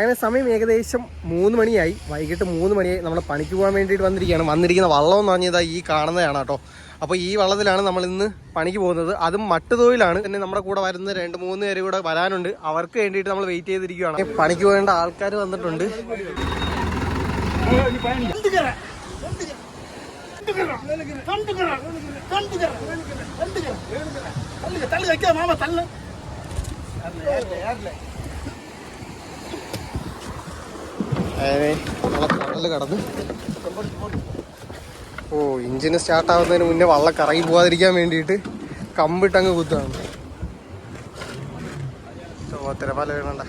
അങ്ങനെ സമയം ഏകദേശം മൂന്ന് മണിയായി വൈകിട്ട് മൂന്ന് മണിയായി നമ്മൾ പണിക്ക് പോകാൻ വേണ്ടിയിട്ട് വന്നിരിക്കുകയാണ് വന്നിരിക്കുന്ന വള്ളം എന്ന് പറഞ്ഞതാ ഈ കാണുന്നതാണ് കേട്ടോ അപ്പോൾ ഈ വള്ളത്തിലാണ് നമ്മൾ ഇന്ന് പണിക്ക് പോകുന്നത് അതും മട്ടുതൊഴിലാണ് പിന്നെ നമ്മുടെ കൂടെ വരുന്ന രണ്ട് മൂന്ന് പേര് കൂടെ വരാനുണ്ട് അവർക്ക് വേണ്ടിയിട്ട് നമ്മൾ വെയിറ്റ് ചെയ്തിരിക്കുകയാണ് പണിക്ക് പോകേണ്ട ആൾക്കാർ വന്നിട്ടുണ്ട് കടന്ന്. ഓ ഇഞ്ചിന് സ്റ്റാർട്ട് ആവുന്നതിന് മുന്നേ വള്ളം കറങ്ങി പോവാതിരിക്കാൻ വേണ്ടിയിട്ട് കമ്പിട്ടങ്ങ് കുത്താണ് തിരമാല വീണണ്ട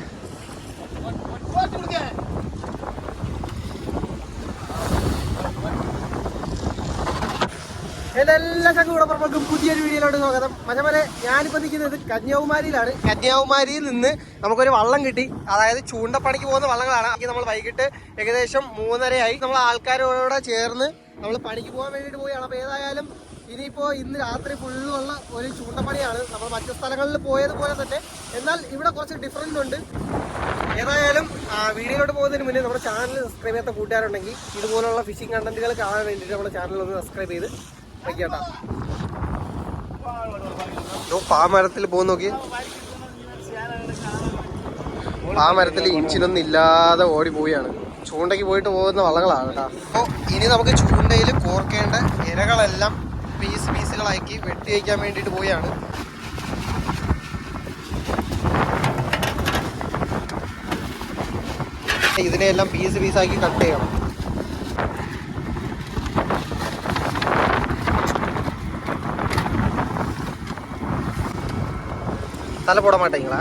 എല്ലാ ചങ്കൂടപ്പുറങ്ങൾക്കും പുതിയൊരു വീഡിയോയിലോട്ട് സ്വാഗതം. മഞ്ഞമലെ ഞാനിപ്പോ നിൽക്കുന്നത് കന്യാകുമാരിയിലാണ്. കന്യാകുമാരിയിൽ നിന്ന് നമുക്കൊരു വള്ളം കിട്ടി. അതായത് ചൂണ്ടപ്പണിക്ക് പോകുന്ന വള്ളങ്ങളാണ്. നമ്മൾ വൈകിട്ട് ഏകദേശം മൂന്നരയായി. നമ്മൾ ആൾക്കാരോടെ ചേർന്ന് നമ്മൾ പണിക്ക് പോകാൻ വേണ്ടിയിട്ട് പോവുകയാണ്. അപ്പോൾ ഏതായാലും ഇനിയിപ്പോൾ ഇന്ന് രാത്രി ഫുള്ളുള്ള ഒരു ചൂണ്ടപ്പണിയാണ് നമ്മൾ മറ്റു സ്ഥലങ്ങളിൽ പോയതുപോലെ തന്നെ. എന്നാൽ ഇവിടെ കുറച്ച് ഡിഫറൻസ് ഉണ്ട്. ഏതായാലും വീഡിയോയിലോട്ട് പോകുന്നതിന് മുന്നേ നമ്മുടെ ചാനൽ സബ്സ്ക്രൈബ് ചെയ്യാത്ത കൂട്ടുകാരുണ്ടെങ്കിൽ ഇതുപോലുള്ള ഫിഷിംഗ് കണ്ടന്റുകൾ കാണാൻ വേണ്ടിയിട്ട് നമ്മുടെ ചാനൽ ഒന്ന് സബ്സ്ക്രൈബ് ചെയ്ത് വയ്ക്കട്ടാ പാമരത്തിൽ പോകുന്ന നോക്കി പാമരത്തിൽ ഇഞ്ചിനൊന്നും ഇല്ലാതെ ഓടി പോവുകയാണ്. ചൂണ്ടയ്ക്ക് പോയിട്ട് പോകുന്ന വള്ളങ്ങളാണ് കേട്ടോ. അപ്പോൾ ഇനി നമുക്ക് ചൂണ്ടയിൽ കോർക്കേണ്ട ഇരകളെല്ലാം പീസ് പീസുകളാക്കി വെട്ടി വയ്ക്കാൻ വേണ്ടിയിട്ട് പോവുകയാണ്. ഇതിനെയെല്ലാം പീസ് പീസാക്കി കട്ട് ചെയ്യണം. தலை போட மாட்டீங்களா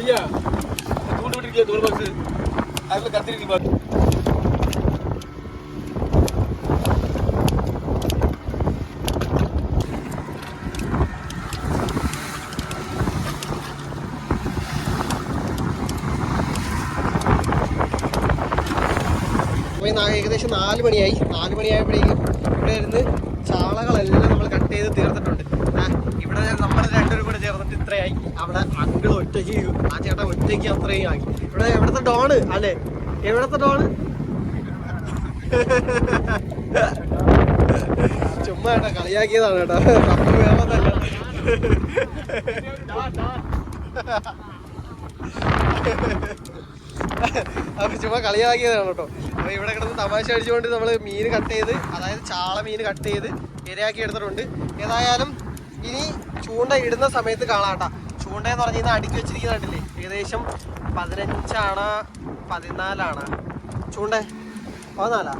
ஐயா தூண்டு விட்டு தூர பாக்ஸ் அதுல கத்திரிக்கு பாரு അപ്പോൾ ഈ നാ- ഏകദേശം നാല് മണിയായി നാല് മണിയായപ്പോഴേക്കും ഇവിടെ ഇരുന്ന് ചാളകളെല്ലാം നമ്മൾ കട്ട് ചെയ്ത് തീർത്തിട്ടുണ്ട് ആ, ഇവിടെ നമ്മൾ രണ്ടുപേരും കൂടെ ചേർന്നിട്ട് ഇത്രയായി. അവിടെ അങ്കിൾ ഒറ്റയ്ക്ക് ആ ചേട്ടൻ ഒറ്റയ്ക്ക് അത്രയും ആക്കി ഇവിടെ എവിടത്തെ ഡോണ്? അല്ലേ? എവിടത്തെ ഡോണ്? ചുമ്മാ കേട്ടോ കളിയാക്കിയതാണ് കേട്ടോ നമ്മൾ വേറൊന്നല്ല. അപ്പൊ ചുമ്മാ കളിയാക്കിയതാണ് കേട്ടോ. അപ്പൊ ഇവിടെ കിടന്ന് തമാശ അടിച്ചുകൊണ്ട് നമ്മൾ മീൻ കട്ട് ചെയ്ത് അതായത് ചാള മീൻ കട്ട് ചെയ്ത് ഇരയാക്കി എടുത്തിട്ടുണ്ട്. ഏതായാലും ഇനി ചൂണ്ട ഇടുന്ന സമയത്ത് കാണാട്ടാ. ചൂണ്ട എന്ന് പറഞ്ഞു കഴിഞ്ഞാൽ അടുക്കി വെച്ചിരിക്കുന്ന കണ്ടില്ലേ? ഏകദേശം പതിനഞ്ചാണ് പതിനാലാണ്. ചൂണ്ട പതിനാലാ?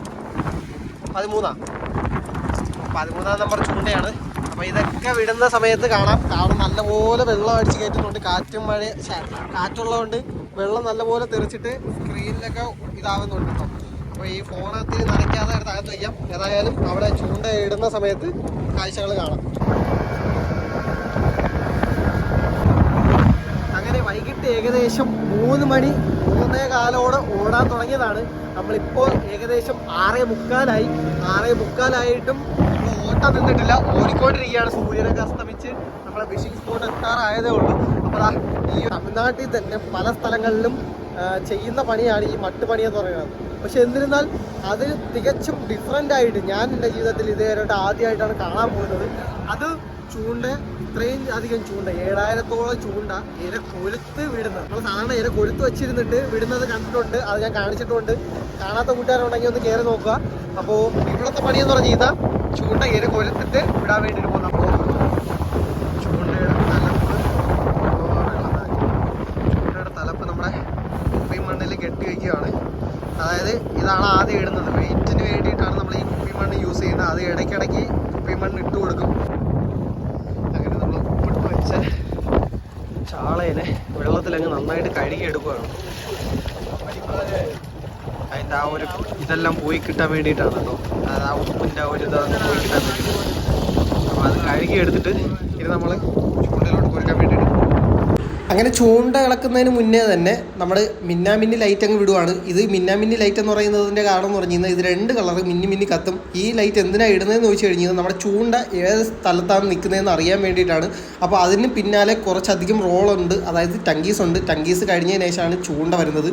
പതിമൂന്നാ? പതിമൂന്നാം നമ്പർ ചൂണ്ടയാണ്. അപ്പൊ ഇതൊക്കെ വിടുന്ന സമയത്ത് കാണാം. കാരണം നല്ലപോലെ വെള്ളം അടിച്ച് കയറ്റുന്നുണ്ട് കാറ്റും മഴ കാറ്റുള്ളതുകൊണ്ട് വെള്ളം നല്ലപോലെ തെറിച്ചിട്ട് സ്ക്രീനിലൊക്കെ ഇതാവുന്നുണ്ട് അപ്പോൾ ഈ ഫോണത്തിൽ നനയ്ക്കാതെ അകത്ത് വയ്ക്കാം ഏതായാലും അവിടെ ചൂണ്ട ഇടുന്ന സമയത്ത് കാഴ്ചകൾ കാണാം അങ്ങനെ വൈകിട്ട് ഏകദേശം മൂന്ന് മണി മൂന്നേ കാലോടെ ഓടാൻ തുടങ്ങിയതാണ്. നമ്മളിപ്പോൾ ഏകദേശം ആറേ മുക്കാലായി. ആറേ മുക്കാലായിട്ടും ഓട്ടം നിന്നിട്ടില്ല. ഓടിക്കൊണ്ടിരിക്കുകയാണ് സൂര്യനൊക്കെ അസ്തമിച്ച്. നമ്മളെ ഫിഷിംഗ് സ്പോട്ട് എത്താറായതേ ഉള്ളൂ. അപ്പോൾ ഈ തമിഴ്നാട്ടിൽ തന്നെ പല സ്ഥലങ്ങളിലും ചെയ്യുന്ന പണിയാണ് ഈ മട്ടുപണി എന്ന് പറയുന്നത്. പക്ഷെ എന്നിരുന്നാൽ അത് തികച്ചും ഡിഫറെന്റ് ആയിട്ട് ഞാൻ എന്റെ ജീവിതത്തിൽ ഇതേവരായിട്ട് ആദ്യമായിട്ടാണ് കാണാൻ പോകുന്നത്. അത് ചൂണ്ട ഇത്രയും അധികം ചൂണ്ട ഏഴായിരത്തോളം ചൂണ്ട ഇര കൊലുത്ത് വിടുന്നത്. നമ്മൾ സാധാരണ ഇര കൊലുത്ത് വെച്ചിരുന്നിട്ട് വിടുന്നത് കണ്ടിട്ടുണ്ട് അത് ഞാൻ കാണിച്ചിട്ടുണ്ട്. കാണാത്ത കൂട്ടുകാരുണ്ടെങ്കിൽ ഒന്ന് കയറി നോക്കുക. അപ്പോൾ ഇവിടുത്തെ പണിയെന്ന് എന്ന് പറഞ്ഞു കഴിഞ്ഞാൽ ചൂണ്ട ഇര കൊലുത്തിട്ട് വിടാൻ വേണ്ടിയിട്ട് പോകുന്ന അപ്പോൾ ചൂണ്ടയുടെ തലപ്പ് ഓ, വെള്ളമായി. ചൂണ്ടയുടെ തലപ്പ് നമ്മുടെ കുപ്പി മണ്ണിൽ കെട്ടി വയ്ക്കുകയാണ് അതായത് ഇതാണ് ആദ്യം ഇടുന്നത് വെയിറ്റിന് വേണ്ടിയിട്ടാണ് നമ്മൾ ഈ കുപ്പി മണ്ണ് യൂസ് ചെയ്യുന്നത് അത് ഇടയ്ക്കിടയ്ക്ക് കുപ്പി മണ്ണ് ഇട്ട് കൊടുക്കും അങ്ങനെ നമ്മൾ ഉപ്പിട്ട് വെച്ച ചാളേനെ വെള്ളത്തിലങ്ങ് നന്നായിട്ട് കഴുകി എടുക്കുകയാണ് അതിന്റെ ആ ഒരു ഇതെല്ലാം പോയി കിട്ടാൻ വേണ്ടിയിട്ടാണ് കേട്ടോ ആ ഉപ്പിന്റെ ഒരു ഇതൊക്കെ പോയി കിട്ടാൻ വേണ്ടിയിട്ട് അപ്പോൾ അത് കഴുകി എടുത്തിട്ട് ഇത് നമ്മൾ ചൂണ്ടയിലോട്ട് കൊടുക്കാൻ വേണ്ടിയിട്ട് അങ്ങനെ ചൂണ്ട ഇളക്കുന്നതിന് മുന്നേ തന്നെ നമ്മൾ മിന്നാമിന്നി ലൈറ്റ് അങ്ങ് വിടുവാണ്. ഇത് മിന്നാമിന്നി ലൈറ്റ് എന്ന് പറയുന്നതിന്റെ കാരണം എന്ന് പറഞ്ഞു കഴിഞ്ഞാൽ ഇത് രണ്ട് കളർ മിന്നി മിന്നി കത്തും. ഈ ലൈറ്റ് എന്തിനാണ് ഇടുന്നതെന്ന് ചോദിച്ചു കഴിഞ്ഞാൽ നമ്മുടെ ചൂണ്ട ഏത് സ്ഥലത്താണ് നിൽക്കുന്നതെന്ന് അറിയാൻ വേണ്ടിയിട്ടാണ്. അപ്പോൾ അതിന് പിന്നാലെ കുറച്ചധികം റോളുണ്ട്. അതായത് ടങ്കീസ് ഉണ്ട്. ടങ്കീസ് കഴിഞ്ഞതിന് ശേഷമാണ് ചൂണ്ട വരുന്നത്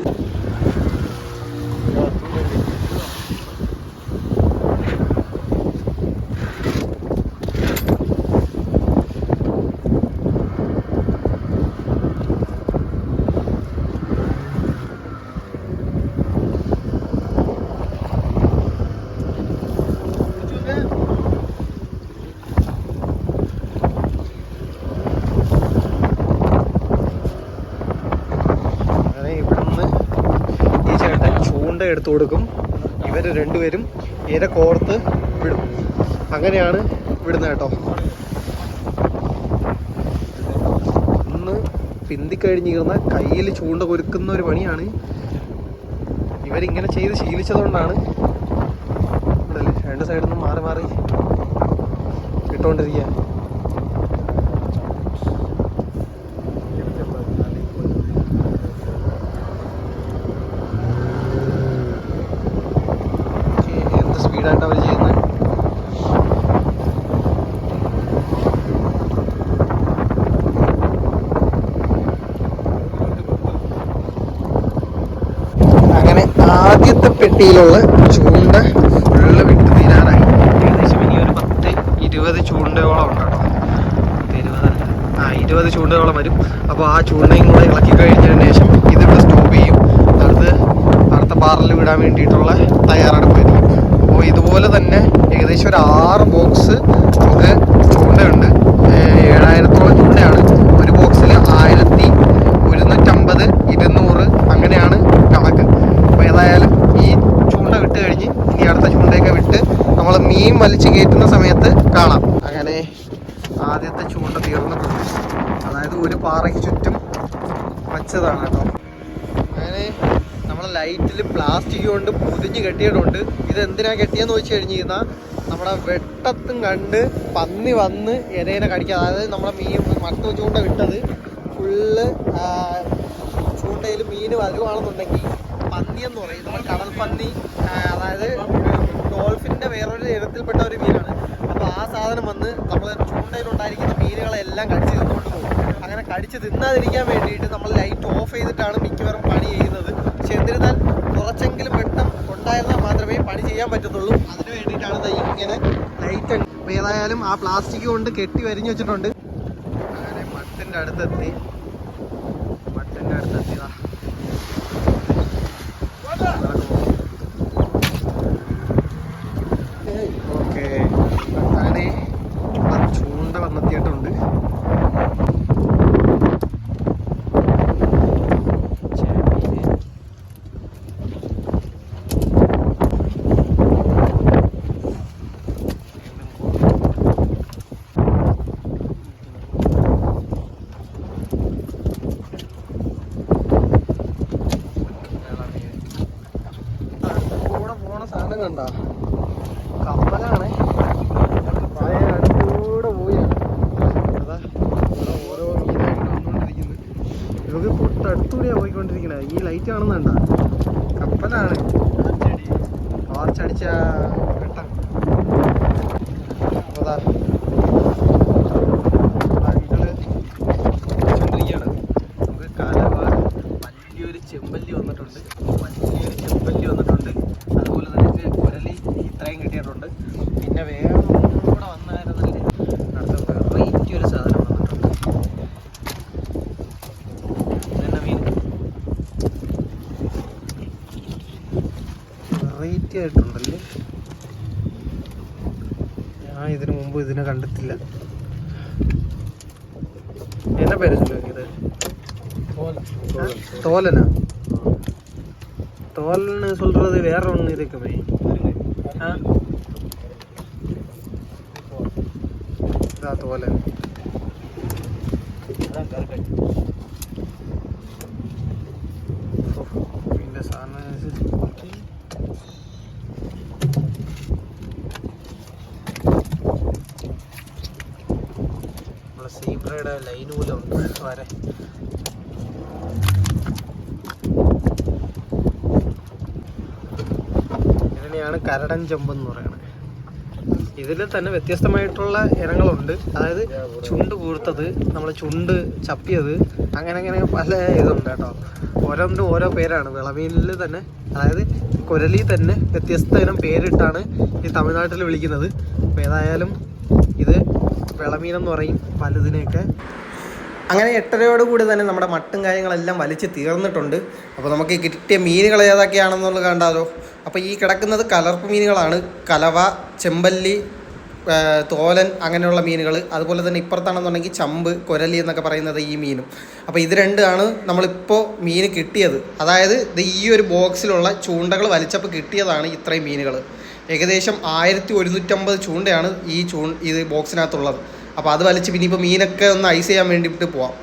അങ്ങനെ ഇവിടുന്ന് ഈ ചേട്ടൻ ചൂണ്ട എടുത്തു കൊടുക്കും. ഇവർ രണ്ടുപേരും ഇര കോർത്ത് വിടും. അങ്ങനെയാണ് വിടുന്നത് കേട്ടോ. ഒന്ന് പിന്തിക്കഴിഞ്ഞിരുന്ന കയ്യിൽ ചൂണ്ട കൊരുക്കുന്ന ഒരു പണിയാണ് ഇവരിങ്ങനെ ചെയ്ത് ശീലിച്ചതുകൊണ്ടാണ് രണ്ട് സൈഡിൽ നിന്നും മാറി മാറി ഇട്ടുകൊണ്ടിരിക്കുക ഓക്കേ, എന്ത് സ്പീഡായിട്ട് അവർ ചെയ്യുന്നത് അങ്ങനെ ആദ്യത്തെ പെട്ടിയിലുള്ള ചൂണ്ട ഫുള്ള് വിട്ട് തീരാനായി ഏകദേശം ഇനി ഒരു പത്ത് ഇരുപത് ചൂണ്ടയോളം ഉണ്ട് കേട്ടോ പത്ത് ഇരുപതല്ല ആ ഇരുപത് ചൂണ്ടയോളം വരും. അപ്പോൾ ആ ചൂണ്ടയും കൂടെ ഇളക്കി കഴിഞ്ഞതിന് ശേഷം ഇതിവിടെ സ്റ്റോപ്പ് ചെയ്യും. അടുത്ത് അടുത്ത പാറൽ വിടാൻ വേണ്ടിയിട്ടുള്ള തയ്യാറെടുപ്പായിരിക്കും അപ്പോൾ ഇതുപോലെ തന്നെ ഏകദേശം ഒരു ആറ് ബോക്സ് നമുക്ക് ചൂണ്ടയുണ്ട് ഏഹ് ഏഴായിരത്തോളം ചൂണ്ടയാണ് ഒരു ബോക്സിൽ ആയിരത്തി ഒരുന്നൂറ്റമ്പത് ഇരുന്നൂറ് അങ്ങനെയാണ് കണക്ക് അപ്പോൾ ഏതായാലും ഈ ചൂണ്ട വിട്ട് കഴിഞ്ഞ് ഇനി അടുത്ത ചൂണ്ടയൊക്കെ വിട്ട് നമ്മൾ മീൻ വലിച്ച് കയറ്റുന്ന സമയത്ത് കാണാം. അങ്ങനെ ആദ്യത്തെ ചൂണ്ട തീർന്നിട്ടുണ്ട് അതായത് ഒരു പാറയ്ക്ക് ചുറ്റും വച്ചതാണ് കേട്ടോ. അങ്ങനെ നമ്മൾ ലൈറ്റിൽ പ്ലാസ്റ്റിക് കൊണ്ട് പൊതിഞ്ഞ് കെട്ടിയിട്ടുണ്ട് ഇത് എന്തിനാ കെട്ടിയെന്ന് വെച്ച് കഴിഞ്ഞ് കഴിഞ്ഞാൽ നമ്മുടെ വെട്ടത്തും കണ്ട് പന്നി വന്ന് ഇരേനെ കടിക്കുക. അതായത് നമ്മുടെ മീൻ മട്ടു ചൂണ്ട വിട്ടത് ഫുള്ള് ചൂണ്ടയിൽ മീൻ വരുവാണെന്നുണ്ടെങ്കിൽ പന്നി എന്ന് പറയും. നമ്മൾ കടൽ പന്നി അതായത് ഡോൾഫിന്റെ വേറൊരു ഇനത്തിൽപ്പെട്ട ഒരു മീനാണ്. അപ്പോൾ ആ സാധനം വന്ന് നമ്മൾ ചൂണ്ടയിലുണ്ടായിരിക്കുന്ന മീനുകളെല്ലാം കടിച്ച് തിന്നുകൊണ്ട് പോകും. അങ്ങനെ കടിച്ച് തിന്നാതിരിക്കാൻ വേണ്ടിയിട്ട് നമ്മൾ ലൈറ്റ് ഓഫ് ചെയ്തിട്ടാണ് മിക്കവാറും പണി ചെയ്യുന്നത്. പക്ഷെ എന്നിരുന്നാൽ കുറച്ചെങ്കിലും വെട്ടം ഉണ്ടായിരുന്നാൽ മാത്രമേ പണി ചെയ്യാൻ പറ്റത്തുള്ളൂ. അതിന് വേണ്ടിയിട്ടാണ് ഇങ്ങനെ ലൈറ്റ് ഏതായാലും ആ പ്ലാസ്റ്റിക് കൊണ്ട് കെട്ടി വരിഞ്ഞു വെച്ചിട്ടുണ്ട്. അങ്ങനെ മട്ടിന്റെ അടുത്തെത്തി മട്ടിന്റെ അടുത്തെത്തിയതാ ഓക്കെ അങ്ങനെ ഇവിടെ ചൂണ്ട വന്നെത്തിയിട്ടുണ്ട് ചെമ്മീന്. കൂടെ പോണ സാധനം കണ്ട കപ്പലാണ് പഴയ അടുത്തൂടെ പോയാണ് അതാ ഇവിടെ ഓരോ മീനായിട്ട് വന്നുകൊണ്ടിരിക്കുന്നത് ഇവർക്ക് തൊട്ടടുത്തൂടെയാണ് പോയിക്കൊണ്ടിരിക്കണത് ഈ ലൈറ്റ് കാണുന്നുണ്ട കപ്പലാണ് ടോർച്ചടിച്ച വെട്ടം അതാ ഇങ്ങൾ വെച്ചോണ്ടിരിക്കുകയാണ് നമുക്ക് കലവ വലിയൊരു ചെമ്പല്ലി വന്നിട്ടുണ്ട് വലിയൊരു ചെമ്പല്ലി വന്നിട്ടുണ്ട് അതുപോലെ തന്നെ ഇത് കുരലി ഇത്രയും കിട്ടിയിട്ടുണ്ട് പിന്നെ വേറെ ഒന്നും കൂടെ വന്നായിരുന്നല്ലേ അടുത്ത വെറൈറ്റി ഒരു സാധനം വന്നിട്ടുണ്ട് ഇതെന്നാ മീൻ വെറൈറ്റി ആയിട്ടുണ്ടല്ലേ ഞാൻ ഇതിനു മുമ്പ് അറിയില്ല എന്നാ പേര് നോക്കിയത് தோலனா தோல்னு சொல்றது வேற ஒன்று இருக்குமே இதான் தோலன் இந்த சாணம் ലൈൻ പോലെ ഉണ്ട്. വരെ ഇതിനെയാണ് കരടൻ ചെമ്പ് എന്ന് പറയുന്നത്. ഇതിൽ തന്നെ വ്യത്യസ്തമായിട്ടുള്ള ഇനങ്ങളുണ്ട്. അതായത് ചുണ്ട് കൂർത്തത് നമ്മൾ ചുണ്ട് ചപ്പിയത് അങ്ങനെ അങ്ങനെ പല ഇതുണ്ട് കേട്ടോ. ഓരോന്നും ഓരോ പേരാണ്. വിളമീനിൽ തന്നെ അതായത് കുരലിൽ തന്നെ വ്യത്യസ്ത ഇനം പേരിട്ടാണ് ഈ തമിഴ്നാട്ടിൽ വിളിക്കുന്നത്. അപ്പോൾ ഏതായാലും ഇത് വിളമീനെന്ന് പറയും പലതിനെയൊക്കെ അങ്ങനെ എട്ടരയോട് കൂടി തന്നെ നമ്മുടെ മട്ടും കാര്യങ്ങളെല്ലാം വലിച്ച് തീർന്നിട്ടുണ്ട്. അപ്പോൾ നമുക്ക് കിട്ടിയ മീനുകൾ ഏതൊക്കെയാണെന്നുള്ളത് കണ്ടാലോ. അപ്പോൾ ഈ കിടക്കുന്നത് കലർപ്പ് മീനുകളാണ്. കലവ ചെമ്പല്ലി തോലൻ അങ്ങനെയുള്ള മീനുകൾ അതുപോലെ തന്നെ ഇപ്പുറത്താണെന്നുണ്ടെങ്കിൽ ചമ്പ് കൊരലി എന്നൊക്കെ പറയുന്നത് ഈ മീനും. അപ്പോൾ ഇത് രണ്ടാണ് നമ്മളിപ്പോൾ മീൻ കിട്ടിയത്. അതായത് ഈ ഒരു ബോക്സിലുള്ള ചൂണ്ടകൾ വലിച്ചപ്പോൾ കിട്ടിയതാണ് ഇത്രയും മീനുകൾ ഏകദേശം ആയിരത്തി ഒരുന്നൂറ്റമ്പത് ചൂണ്ടയാണ് ഈ ചൂ ഇത് ബോക്സിനകത്തുള്ളത് അപ്പോൾ അത് വലിച്ച് പിന്നെ ഇപ്പോൾ മീനൊക്കെ ഒന്ന് ഐസ് ചെയ്യാൻ വേണ്ടിയിട്ട് പോവാം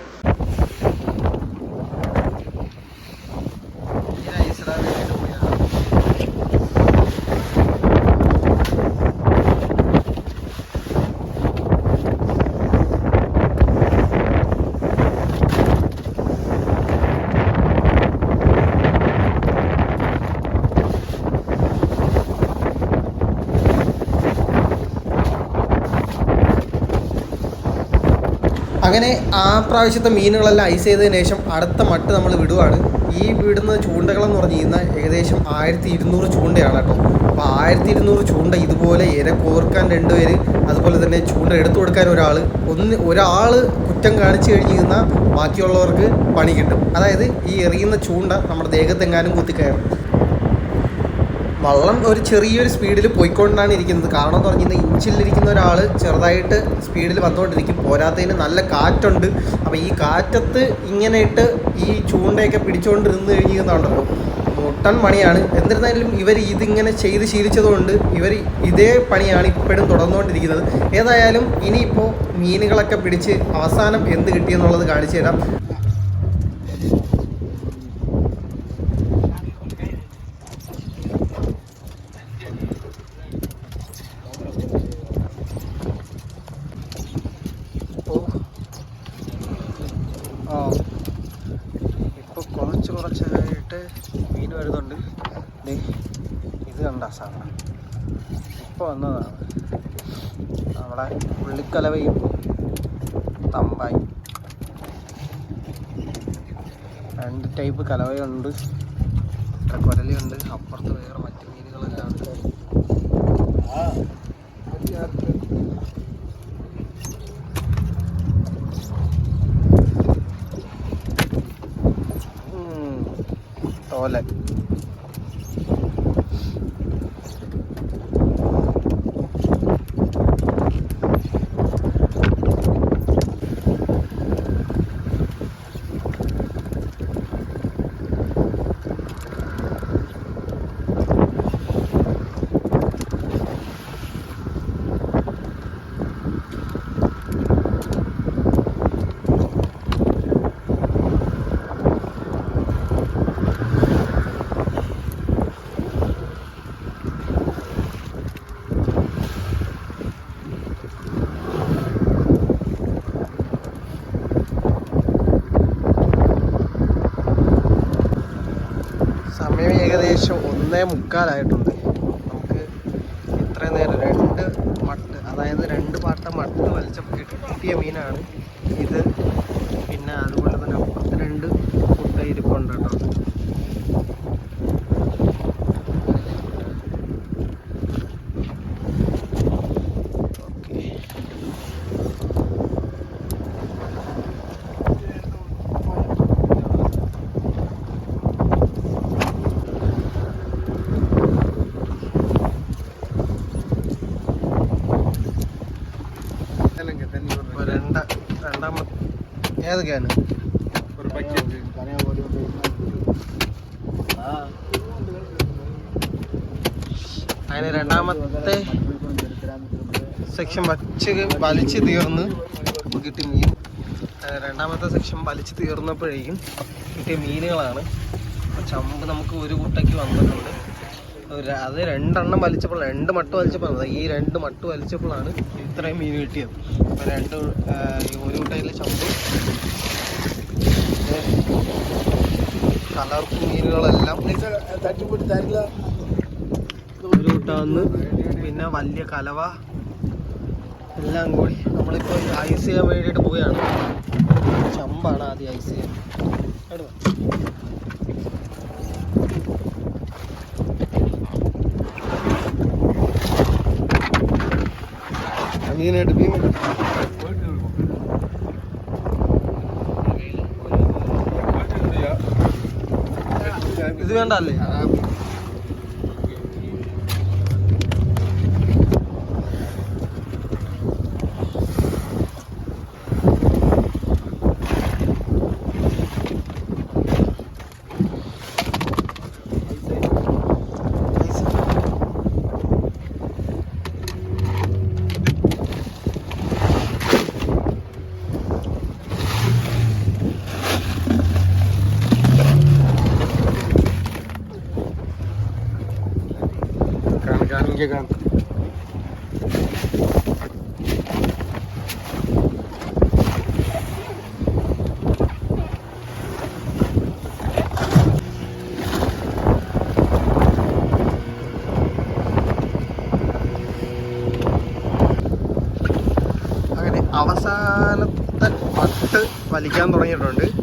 അങ്ങനെ ആ പ്രാവശ്യത്തെ മീനുകളെല്ലാം ഐസ് ചെയ്തതിന് ശേഷം അടുത്ത മട്ട് നമ്മൾ വിടുവാണ്. ഈ വിടുന്ന ചൂണ്ടകളെന്ന് പറഞ്ഞു കഴിഞ്ഞാൽ ഏകദേശം ആയിരത്തി ഇരുന്നൂറ് ചൂണ്ടയാണ് കേട്ടോ. അപ്പോൾ ആയിരത്തി ഇരുന്നൂറ് ചൂണ്ട ഇതുപോലെ ഇര കോർക്കാൻ രണ്ടുപേര് അതുപോലെ തന്നെ ചൂണ്ട എടുത്തു കൊടുക്കാൻ ഒരാൾ ഒന്ന് ഒരാൾ കുറ്റം കാണിച്ചു കഴിഞ്ഞ് കഴിഞ്ഞാൽ ബാക്കിയുള്ളവർക്ക് പണി കിട്ടും അതായത് ഈ എറിയുന്ന ചൂണ്ട നമ്മുടെ ദേഹത്തെങ്ങാനും കുത്തിക്കയറും. വള്ളം ഒരു ചെറിയൊരു സ്പീഡിൽ പോയിക്കൊണ്ടാണ് ഇരിക്കുന്നത്. കാരണം എന്ന് പറഞ്ഞാൽ ഇഞ്ചിലിരിക്കുന്ന ഒരാൾ ചെറുതായിട്ട് സ്പീഡിൽ വന്നുകൊണ്ടിരിക്കും പോരാത്തതിന് നല്ല കാറ്റുണ്ട്. അപ്പോൾ ഈ കാറ്റത്ത് ഇങ്ങനെ ഇട്ട് ഈ ചൂണ്ടയൊക്കെ പിടിച്ചുകൊണ്ട് നിന്ന് കഴിഞ്ഞുണ്ടല്ലോ മുട്ടൻ പണിയാണ്. എന്നിരുന്നാലും ഇവർ ഇതിങ്ങനെ ചെയ്ത് ശീലിച്ചതുകൊണ്ട് ഇവർ ഇതേ പണിയാണ് ഇപ്പോഴും തുടർന്നുകൊണ്ടിരിക്കുന്നത്. ഏതായാലും ഇനിയിപ്പോൾ മീനുകളൊക്കെ പിടിച്ച് അവസാനം എന്ത് കിട്ടിയെന്നുള്ളത് കാണിച്ചു തരാം ഓ ആ ഇപ്പോൾ കുറച്ച് കുറച്ചായിട്ട് മീൻ വരുന്നുണ്ട് ദേ ഇത് കണ്ട സാധനം ഇപ്പോൾ വന്നതാണ് നമ്മുടെ ഉള്ളിക്കലവയും തമ്പായി. രണ്ട് ടൈപ്പ് കലവയുണ്ട്. കൊരലിയുണ്ട് അപ്പുറത്ത് വേറെ മറ്റു മീനുകളെല്ലാം ഉണ്ട്. ഉം. തോലൻ സമയം ഏകദേശം ഒന്നേ മുക്കാലായിട്ടുണ്ട് നമുക്ക് ഇത്രയും നേരം രണ്ട് മട്ട് അതായത് രണ്ട് പാട്ട മട്ട് വലിച്ചപ്പോൾ കിട്ടിയ മീനാണ് ഇത് പിന്നെ അതുപോലെ തന്നെ അപ്പുറത്ത് രണ്ട് കുട്ട ഇരിപ്പുണ്ട് കേട്ടോ ഓക്കെ ഇപ്പൊ രണ്ട രണ്ടാമത്തെ ഏതൊക്കെയാണ്? അങ്ങനെ രണ്ടാമത്തെ സെക്ഷൻ വച്ച് വലിച്ചു തീർന്ന് കിട്ടിയ മീൻ. രണ്ടാമത്തെ സെക്ഷൻ വലിച്ചു തീർന്നപ്പോഴേക്കും കിട്ടിയ മീനുകളാണ്. ചമ്പ് നമുക്ക് ഒരു കുട്ടയ്ക്ക് വന്നിട്ടുണ്ട്. അത് രണ്ടെണ്ണം വലിച്ചപ്പോൾ രണ്ട് മട്ട് വലിച്ചപ്പോൾ ഈ രണ്ട് മട്ട് വലിച്ചപ്പോഴാണ് ഇത്രയും മീൻ കിട്ടിയത്. അപ്പോൾ രണ്ട് ഒരു കുട്ടയിൽ ചമ്പ് കളർഫുൾ മീനുകളെല്ലാം ഒരു കൂട്ടാന്ന് പിന്നെ വലിയ കലവ എല്ലാം കൂടി നമ്മളിപ്പോൾ ഐസ് ചെയ്യാൻ വേണ്ടിയിട്ട് പോവുകയാണ്. ചമ്പാണ് ആദ്യം ഐസ് ചെയ്യാൻ. അനിയനായിട്ട് മീൻ ഇത് വേണ്ട അങ്ങനെ അവസാനത്തെ പട്ട് വലിക്കാൻ തുടങ്ങിയിട്ടുണ്ട്.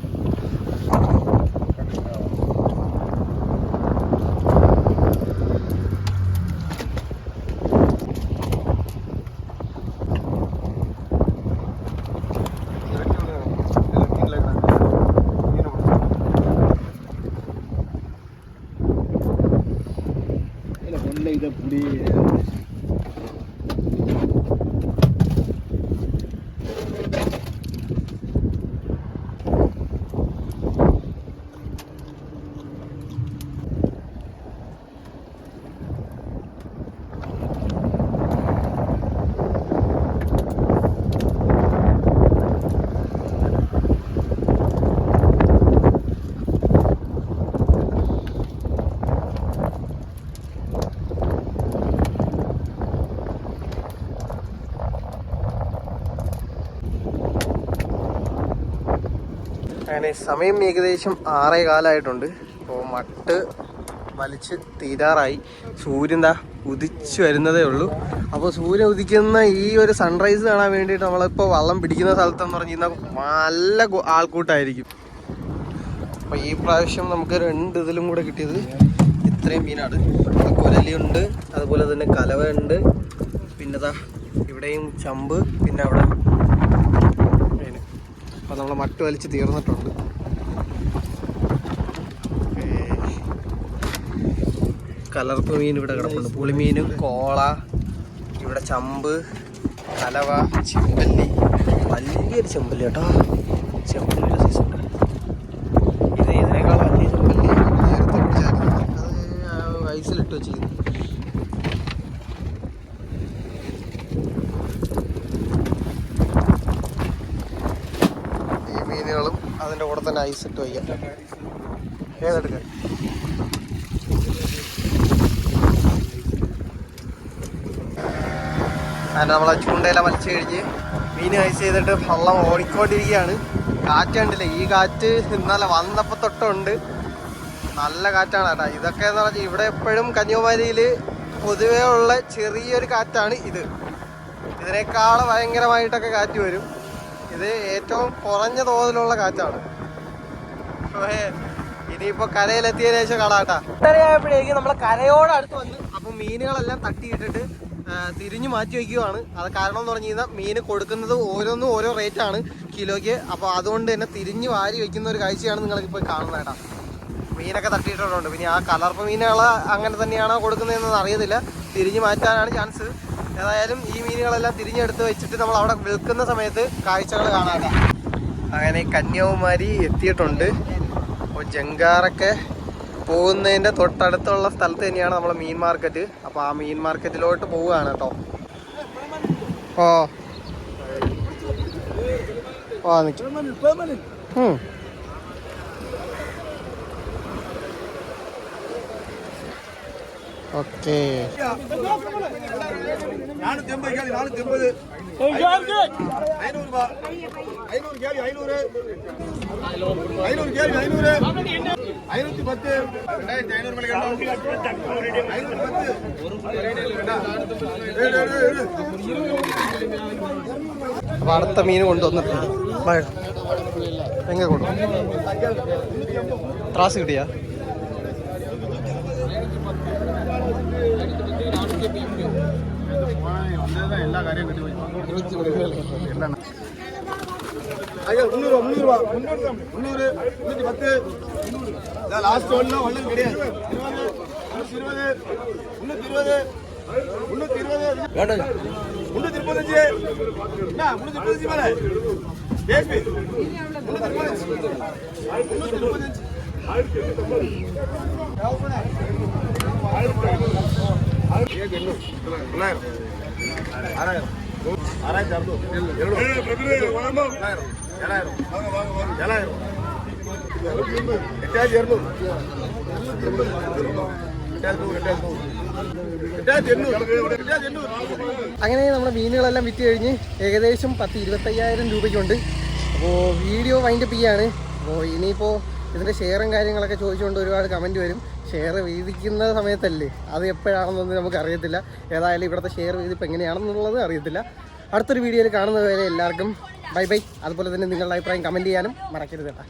İyi. അങ്ങനെ സമയം ഏകദേശം ആറേ കാലമായിട്ടുണ്ട് അപ്പോൾ മട്ട് വലിച്ച് തീരാറായി. സൂര്യൻ ദാ ഉദിച്ചു വരുന്നതേ ഉള്ളൂ. അപ്പോൾ സൂര്യൻ ഉദിക്കുന്ന ഈ ഒരു സൺറൈസ് കാണാൻ വേണ്ടിയിട്ട് നമ്മളിപ്പോൾ വള്ളം പിടിക്കുന്ന സ്ഥലത്തെന്ന് പറഞ്ഞു കഴിഞ്ഞാൽ നല്ല ആൾക്കൂട്ടായിരിക്കും. അപ്പോൾ ഈ പ്രാവശ്യം നമുക്ക് രണ്ട് ഇതിലും കൂടെ കിട്ടിയത് ഇത്രയും മീനാണ്. കൊലലിയുണ്ട് അതുപോലെ തന്നെ കലവയുണ്ട് പിന്നെ ദാ ഇവിടെയും ചമ്പ് പിന്നെ അവിടെ അപ്പോൾ നമ്മൾ മട്ട് വലിച്ച് തീർന്നിട്ടുണ്ട്. കലർപ്പ് മീൻ ഇവിടെ കിടപ്പുണ്ട്. പുളിമീൻ കോള ഇവിടെ ചമ്പ് കലവ ചെമ്പല്ലി. വലിയൊരു ചെമ്പല്ലി കേട്ടോ. ചെമ്പല്ലിയുടെ സൈസ് ഉണ്ട്. ഇത് ഇതിനേക്കാൾ വലിയ ചെമ്പല്ലി. നേരത്തെ പിടിച്ചായിരുന്നു അത് വെച്ചിരുന്നു ഈ മീനുകളും അതിന്റെ കൂടെ തന്നെ ഐസ് ഇട്ട് വയ്ക്കാം. ഏതെടുക്കാൻ അങ്ങനെ നമ്മളെ ചൂണ്ടയില വലിച്ചു കഴിഞ്ഞ് മീൻ ഐസ് ചെയ്തിട്ട് വെള്ളം ഓടിക്കൊണ്ടിരിക്കുകയാണ്. കാറ്റ് കണ്ടില്ലേ? ഈ കാറ്റ് ഇന്നലെ വന്നപ്പോൾ തൊട്ടുണ്ട്. നല്ല കാറ്റാണ് കേട്ടോ. ഇതൊക്കെ എന്ന് പറഞ്ഞാൽ ഇവിടെ എപ്പോഴും കന്യാകുമാരിയിൽ പൊതുവേ ഉള്ള ചെറിയൊരു കാറ്റാണ് ഇത്. ഇതിനേക്കാൾ ഭയങ്കരമായിട്ടൊക്കെ കാറ്റ് വരും. ഇത് ഏറ്റവും കുറഞ്ഞ തോതിലുള്ള കാറ്റാണ്. ഇനിയിപ്പോ കരയിലെത്തിയതിനു ശേഷം കാണാട്ടാ ഇത്രയായപ്പോഴേക്കും നമ്മളെ കരയോട് അടുത്ത് വന്ന് അപ്പൊ മീനുകളെല്ലാം തട്ടിയിട്ടിട്ട് തിരിഞ്ഞു മാറ്റി വയ്ക്കുവാണ് അത് കാരണം എന്ന് പറഞ്ഞു കഴിഞ്ഞാൽ മീൻ കൊടുക്കുന്നത് ഓരോന്നും ഓരോ റേറ്റ് ആണ് കിലോയ്ക്ക്. അപ്പൊ അതുകൊണ്ട് തന്നെ തിരിഞ്ഞു വാരി വെക്കുന്ന ഒരു കാഴ്ചയാണ് നിങ്ങൾക്ക് ഇപ്പൊ കാണുന്നത് കേട്ടാ. മീനൊക്കെ തട്ടിയിട്ടുണ്ട് പിന്നെ ആ കലർപ്പ് മീനുകൾ അങ്ങനെ തന്നെയാണോ കൊടുക്കുന്നതെന്ന് അറിയത്തില്ല. തിരിഞ്ഞു മാറ്റാനാണ് ചാൻസ് ഏതായാലും ഈ മീനുകളെല്ലാം തിരിഞ്ഞെടുത്ത് വെച്ചിട്ട് നമ്മൾ അവിടെ വിൽക്കുന്ന സമയത്ത് കാഴ്ചകൾ കാണാനാണ് അങ്ങനെ കന്യാകുമാരി എത്തിയിട്ടുണ്ട്. അപ്പോൾ ജങ്കാറൊക്കെ പോകുന്നതിന്റെ തൊട്ടടുത്തുള്ള സ്ഥലത്ത് തന്നെയാണ് നമ്മളെ മീൻ മാർക്കറ്റ് അപ്പോൾ ആ മീൻ മാർക്കറ്റിലോട്ട് പോവുകയാണ് കേട്ടോ ഓ. ഓ. ഓക്കേ. நானூத்தி எண்பது கேள்வி நானூத்தி எண்பது ஐநூறு ரூபா ஐநூறு கேள்வி ஐநூறு ஐநூறு கேள்வி ஐநூறு ஐநூத்தி பத்து ரெண்டாயிரத்தி ஐநூறு மணி ஐநூத்தி பத்து ஏழு, ஏழு, ஏழு. അപ്പൊ അടുത്ത മീൻ കൊണ്ടുവന്നിട്ടുണ്ട് മഴ എങ്ങനെ കൊണ്ടു ത്രാസ് കിട്ടിയാ வந்ததுதான் எல்லா காரியம் கட்டி போய் எல்லாம் ஐயா முந்நூறு முந்நூறுவா முந்நூறு முந்நூறு முந்நூற்றி பத்து. லாஸ்ட் ஒன்றும் ஒன்றும் கிடையாது. இருபது முந்நூற்றி இருபது முந்நூற்றி இருபது முந்நூற்றி முப்பத்தஞ்சு. என்ன முந்நூற்றி முப்பத்தஞ்சு மேலே? பேசி முந்நூற்றி முப்பத்தஞ்சு. முந்நூற்றி முப்பத்தஞ்சு. தொள்ளாயிரம் ஆறாயிரம் ஆறாயிரத்தி அறுநூறு எழுநூறு ஏழாயிரம் ஏழாயிரம் ஏழாயிரம் எட்டாயிரத்தி இரநூறு எட்டாயிரத்தி நூறு எட்டாயிரத்தி நூறு எட்டாயிரத்தி எண்ணூறு எட்டாயிரத்தி എണ്ണൂറ് അങ്ങനെ നമ്മുടെ മീനുകളെല്ലാം വിറ്റ് കഴിഞ്ഞ് ഏകദേശം പത്ത് ഇരുപത്തയ്യായിരം രൂപയ്ക്കുണ്ട് അപ്പോൾ വീഡിയോ വൈൻഡപ്പ് ചെയ്യാണ് അപ്പോൾ ഇനിയിപ്പോൾ ഇതിൻ്റെ ഷെയറും കാര്യങ്ങളൊക്കെ ചോദിച്ചുകൊണ്ട് ഒരുപാട് കമൻറ്റ് വരും ഷെയർ വീതിക്കുന്ന സമയത്തല്ലേ? അത് എപ്പോഴാണെന്നൊന്നും നമുക്ക് അറിയത്തില്ല ഏതായാലും ഇവിടുത്തെ ഷെയർ വീതിപ്പ് എങ്ങനെയാണെന്നുള്ളത് അറിയത്തില്ല. അടുത്തൊരു വീഡിയോയിൽ കാണുന്നത് വരെ എല്ലാവർക്കും ബൈ ബൈ. അതുപോലെ തന്നെ നിങ്ങളുടെ അഭിപ്രായം കമന്റ് ചെയ്യാനും മറക്കരുത് കേട്ടോ.